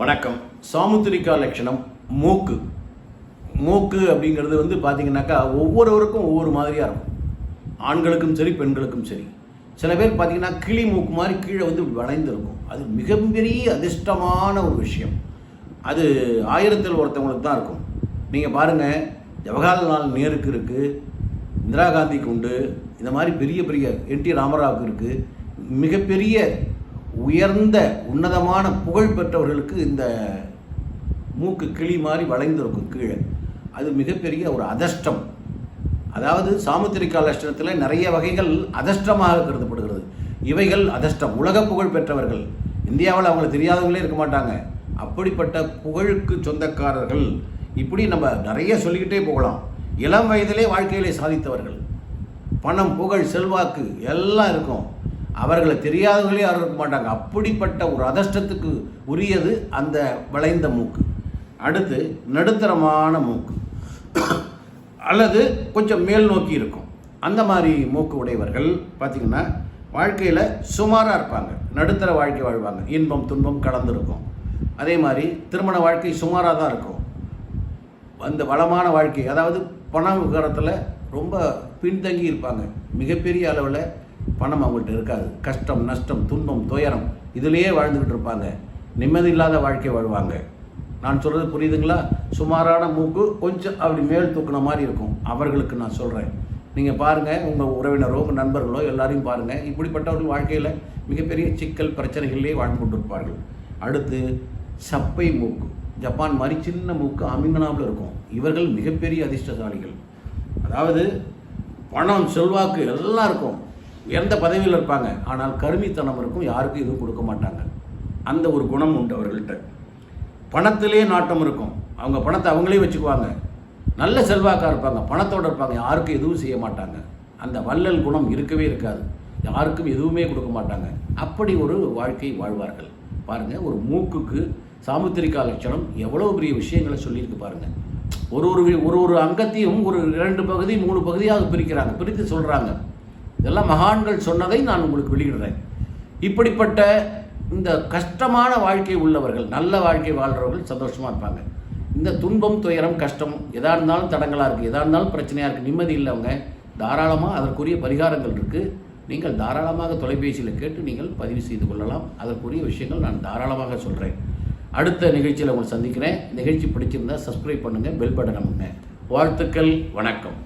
வணக்கம். சாமுத்திரிகா லட்சணம் மூக்கு. மூக்கு அப்படிங்கிறது வந்து பார்த்தீங்கன்னாக்கா ஒவ்வொருவருக்கும் ஒவ்வொரு மாதிரியாக இருக்கும். ஆண்களுக்கும் சரி பெண்களுக்கும் சரி. சில பேர் பார்த்தீங்கன்னா கிளி மூக்கு மாதிரி கீழே வந்து வளைந்திருக்கும். அது மிகப்பெரிய அதிர்ஷ்டமான ஒரு விஷயம். அது ஆயிரத்தில் ஒருத்தவங்களுக்கு தான் இருக்கும். நீங்கள் பாருங்கள் ஜவஹர்லால் நேருக்கு இருக்குது இந்திரா காந்திக்கு உண்டு இந்த மாதிரி பெரிய பெரிய என் டி ராமராவுக்கு இருக்குது மிகப்பெரிய உயர்ந்த உன்னதமான புகழ் பெற்றவர்களுக்கு இந்த மூக்கு கிளி மாதிரி வளைந்திருக்கும் கீழே. அது மிகப்பெரிய ஒரு அதிர்ஷ்டம். அதாவது சாமுத்திரிகா லட்சணத்தில் நிறைய வகைகள் அதிர்ஷ்டமாக கருதப்படுகிறது. இவைகள் அதிர்ஷ்டம். உலக புகழ் பெற்றவர்கள். இந்தியாவில் அவங்களை தெரியாதவங்களே இருக்க மாட்டாங்க. அப்படிப்பட்ட புகழுக்கு சொந்தக்காரர்கள். இப்படி நம்ம நிறைய சொல்லிக்கிட்டே போகலாம். இளம் வயதிலே வாழ்க்கையிலே சாதித்தவர்கள். பணம் புகழ் செல்வாக்கு எல்லாம் இருக்கும். அவர்களை தெரியாதவர்களே யாரும் இருக்க மாட்டாங்க. அப்படிப்பட்ட ஒரு அதிர்ஷ்டத்துக்கு உரியது அந்த வளைந்த மூக்கு. அடுத்து நடுத்தரமான மூக்கு. அல்லது கொஞ்சம் மேல் நோக்கி இருக்கும். அந்த மாதிரி மூக்கு உடையவர்கள் பார்த்திங்கன்னா வாழ்க்கையில் சுமாராக இருப்பாங்க. நடுத்தர வாழ்க்கை வாழ்வாங்க. இன்பம் துன்பம் கலந்துருக்கும். அதே மாதிரி திருமண வாழ்க்கை சுமாராக தான் இருக்கும். அந்த வளமான வாழ்க்கை அதாவது பண விவகாரத்தில் ரொம்ப பின்தங்கி இருப்பாங்க. மிகப்பெரிய அளவில் பணம் அவங்கள்ட்ட இருக்காது. கஷ்டம் நஷ்டம் துன்பம் துயரம் இதிலேயே வாழ்ந்துக்கிட்டு இருப்பாங்க. நிம்மதி இல்லாத வாழ்க்கை வாழ்வாங்க. நான் சொல்கிறது புரியுதுங்களா? சுமாரான மூக்கு கொஞ்சம் அப்படி மேல் தூக்குன மாதிரி இருக்கும். அவர்களுக்கு நான் சொல்கிறேன் நீங்கள் பாருங்கள் உங்கள் உறவினரோ உங்கள் நண்பர்களோ எல்லாரையும் பாருங்கள் இப்படிப்பட்டவர்கள் வாழ்க்கையில் மிகப்பெரிய சிக்கல் பிரச்சனைகளிலே வாழ்ந்து கொண்டிருப்பார்கள். அடுத்து சப்பை மூக்கு. ஜப்பான் மாதிரி சின்ன மூக்கு அமிங்கனாவில் இருக்கும். இவர்கள் மிகப்பெரிய அதிர்ஷ்டசாலிகள். அதாவது பணம் செல்வாக்கு எல்லாம் இருக்கும். எந்த பதவியில் இருப்பாங்க. ஆனால் கருமித்தனம் இருக்கும். யாருக்கும் எதுவும் கொடுக்க மாட்டாங்க. அந்த ஒரு குணம் உண்டு அவர்கள்ட்ட. பணத்திலே நாட்டம் இருக்கும். அவங்க பணத்தை அவங்களே வச்சுக்குவாங்க. நல்ல செல்வாக்காக இருப்பாங்க. பணத்தோடு இருப்பாங்க. யாருக்கும் எதுவும் செய்ய மாட்டாங்க. அந்த வள்ளல் குணம் இருக்கவே இருக்காது. யாருக்கும் எதுவுமே கொடுக்க மாட்டாங்க. அப்படி ஒரு வாழ்க்கை வாழ்வார்கள். பாருங்கள் ஒரு மூக்குக்கு சாமுத்திரிகா லட்சணம் எவ்வளோ பெரிய விஷயங்களை சொல்லியிருக்கு பாருங்கள் ஒரு ஒரு ஒரு ஒரு அங்கத்தையும் ஒரு இரண்டு பகுதி மூணு பகுதியாக பிரிக்கிறாங்க. பிரித்து சொல்கிறாங்க இதெல்லாம் மகான்கள் சொன்னதை நான் உங்களுக்கு வெளியிடுறேன். இப்படிப்பட்ட இந்த கஷ்டமான வாழ்க்கை உள்ளவர்கள் நல்ல வாழ்க்கை வாழ்கிறவர்கள் சந்தோஷமாக இருப்பாங்க. இந்த துன்பம் துயரம் கஷ்டம் எதா இருந்தாலும் தடங்களாக இருக்குது எதா இருந்தாலும் பிரச்சனையாக இருக்குது நிம்மதி இல்லைவங்க தாராளமாக அதற்குரிய பரிகாரங்கள் இருக்குது நீங்கள் தாராளமாக தொலைபேசியில் கேட்டு நீங்கள் பதிவு செய்து கொள்ளலாம். அதற்குரிய விஷயங்கள் நான் தாராளமாக சொல்கிறேன் அடுத்த நிகழ்ச்சியில் உங்களை சந்திக்கிறேன். நிகழ்ச்சி பிடிச்சிருந்தா சப்ஸ்கிரைப் பண்ணுங்கள் பெல் பட்டன் அமுங்க வாழ்த்துக்கள் வணக்கம்.